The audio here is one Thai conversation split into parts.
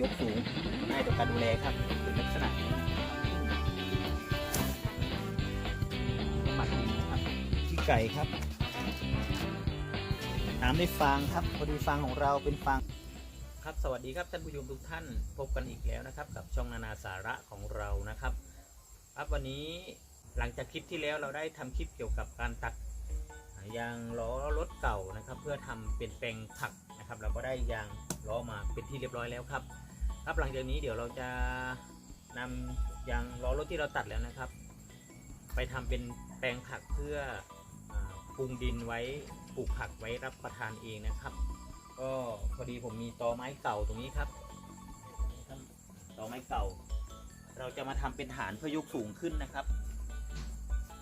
ยกสูงง่ายต่อการดูแลครับเป็นลักษณะหมักครับขี้ไก่ครับตามด้วยฟางครับพอดีฟางของเราเป็นฟางครับสวัสดีครับท่านผู้ชมทุกท่านพบกันอีกแล้วนะครับ กับช่องนานาสาระของเรานะครับครับวันนี้หลังจากคลิปที่แล้วเราได้ทำคลิปเกี่ยวกับการตัดยางล้อรถเก่านะครับ เพื่อทำเป็นแปลงผักนะครับ เราก็ได้ยางล้อมาเป็นที่เรียบร้อยแล้วครับ ครับหลังจากนี้เดี๋ยวเราจะนำยางล้อรถที่เราตัดแล้วนะครับ ไปทำเป็นแปลงผักเพื่อปรุงดินไว้ปลูกผักไว้รับประทานเองนะครับ ก็พอดีผมมีตอไม้เก่าตรงนี้ครับตอไม้เก่า เราจะมาทำเป็นฐานเพื่อยกสูงขึ้นนะครับ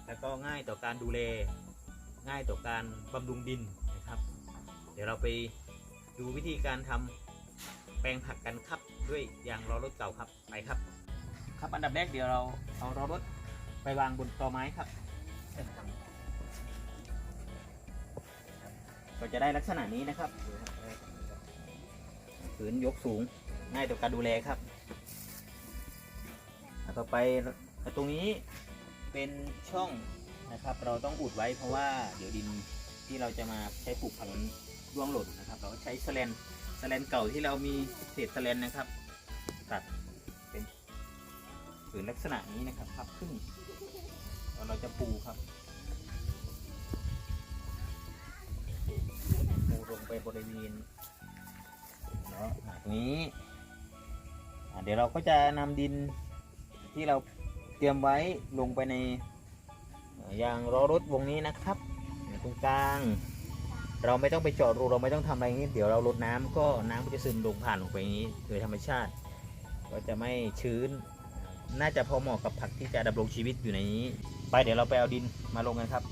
แล้วก็ง่ายต่อการดูแลง่ายต่อการบำรุงดินนะครับ เดี๋ยวเราไปดูวิธีการทำ แปลงผักกันครับด้วยยางล้อรถเก่าครับไปครับ ครับอันดับแรกเดี๋ยวเราเอาล้อรถไปวางบนตอไม้ครับ ก็จะได้ลักษณะนี้นะครับผืนยกสูงง่ายต่อการดูแลครับต่อไปตรงนี้เป็นช่องนะครับ เราต้องอุดไว้เพราะว่าเดี๋ยวดินที่เราจะมาใช้ปลูกผักร่วงหล่นนะครับ เราก็ใช้สแลน สแลนเก่าที่เรามีเศษสแลนนะครับ ตัดเป็นผืนลักษณะนี้นะครับพับครึ่งเราจะปูครับปูลงไปบริเวณเนาะอะตรงนี้เดี๋ยวเราก็จะนำดินที่เราเตรียมไว้ลงไปในยางล้อรถวงนี้นะครับตรงกลาง เราไม่ต้องไปเจาะรูเราไม่ต้องทำอะไรนี้เดี๋ยวเราลดน้ำก็น้ำก็จะซึมลงผ่านลงไปอย่างนี้โดยธรรมชาติ ก็จะไม่ชื้น น่าจะพอเหมาะกับผักที่จะดำรงชีวิตอยู่ในนี้ ไปเดี๋ยวเราไปเอาดินมาลงกันครับ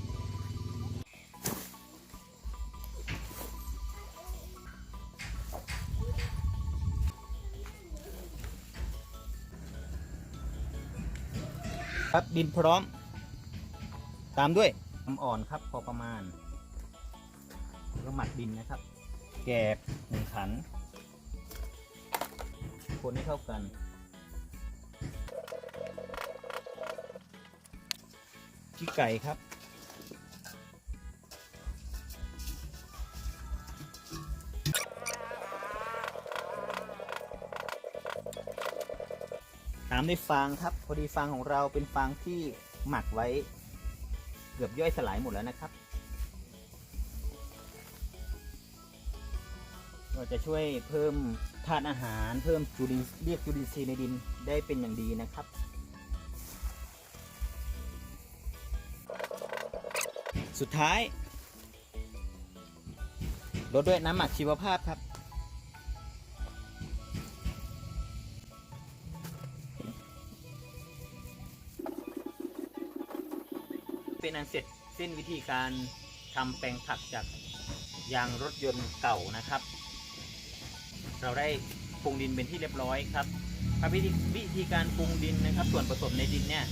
ครับดินพร้อม ตามด้วยน้ำอ่อนครับพอประมาณ ก็หมักดินนะครับ แกบหนึ่งขัน คนให้เข้ากัน ขี้ไก่ครับตามด้วยฟางครับ พอดีฟางของเราเป็นฟางที่หมักไว้ เกือบย่อยสลายหมดแล้วนะครับ ก็จะช่วยเพิ่มธาตุอาหาร เพิ่มจุลินเรียกจุลินทรีย์ในดินได้เป็นอย่างดีนะครับสุดท้ายลดด้วยน้ำหมักชีวภาพครับ เป็นอันเสร็จสิ้นวิธีการทำแปลงผักจากยางรถยนต์เก่านะครับ เราได้ปรุงดินเป็นที่เรียบร้อยครับครับวิธีวิธีการปรุงดินนะครับ ส่วนผสมในดินเนี่ย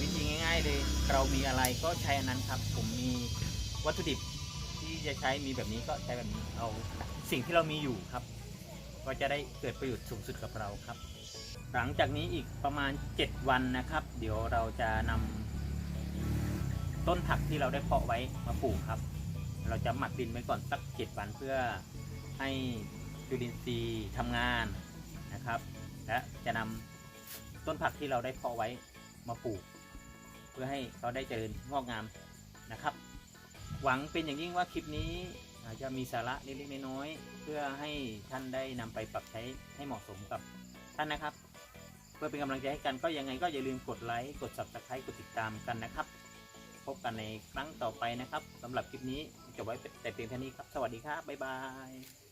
วิธีง่ายๆเลยเรามีอะไรก็ใช้อันนั้นครับ ผมมีวัตถุดิบที่จะใช้มีแบบนี้ก็ใช้แบบนี้เอาสิ่งที่เรามีอยู่ครับ ก็จะได้เกิดประโยชน์สูงสุดกับเราครับ หลังจากนี้อีกประมาณ 7 วันนะครับ เดี๋ยวเราจะนำต้นผักที่เราได้เพาะไว้มาปลูกครับ เราจะหมักดินไว้ก่อนสัก 7 วันเพื่อ ให้จุลินทรีย์ทำงานนะครับ และจะนำต้นผักที่เราได้เพาะไว้มาปลูก เพื่อให้เขาได้เจริญงอกงามนะครับ หวังเป็นอย่างยิ่งว่าคลิปนี้อาจจะมีสาระเล็กๆน้อยๆเพื่อให้ท่านได้นำไปปรับใช้ให้เหมาะสมกับท่านนะครับ เพื่อเป็นกำลังใจให้กันก็ยังไงก็อย่าลืมกดไลค์กด subscribe กดติดตามกันนะครับ พบกันในครั้งต่อไปนะครับสำหรับคลิปนี้จบไว้แต่เพียงเท่านี้ครับ สวัสดีครับ บ๊ายบาย